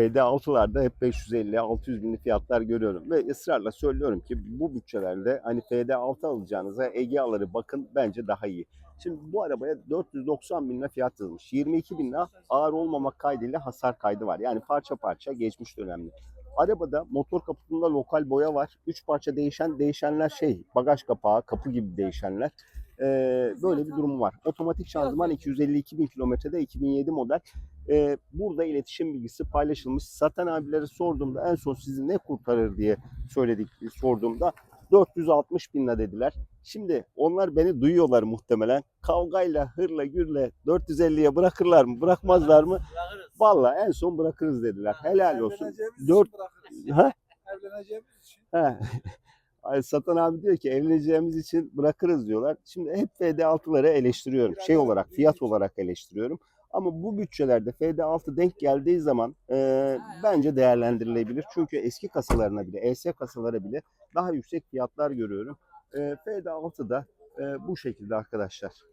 FD6'larda hep 550-600 binli fiyatlar görüyorum ve ısrarla söylüyorum ki bu bütçelerde hani FD6 alacağınıza Egea'ları bakın bence daha iyi. Şimdi bu arabaya 490 bin fiyat yazılmış. 22 bin ağır olmamak kaydıyla hasar kaydı var. Yani parça parça geçmiş dönemli. Arabada motor kaputunda lokal boya var. 3 parça değişen değişenler şey bagaj kapağı, kapı gibi değişenler. Ee, böyle bir durum var. Otomatik şanzıman 252 bin kilometrede 2007 model. Ee, burada iletişim bilgisi paylaşılmış. Satan abilere sorduğumda en son sizi ne kurtarır diye söyledik sorduğumda 460 bin lira dediler. Şimdi onlar beni duyuyorlar muhtemelen. Kavgayla, hırla, gürle 450'ye bırakırlar mı, bırakmazlar mı? Bırakırız. Vallahi en son bırakırız dediler. Helal olsun. Evleneceğimiz Dört- için bırakırız. Ha? Evleneceğimiz için. He. Satan abi diyor ki evleneceğimiz için bırakırız diyorlar. Şimdi hep FD6'ları eleştiriyorum. Şey olarak, fiyat olarak eleştiriyorum. Ama bu bütçelerde FD6 denk geldiği zaman e, bence değerlendirilebilir. Çünkü eski kasalarına bile, ES kasalara bile daha yüksek fiyatlar görüyorum. E, FD6 da e, bu şekilde arkadaşlar.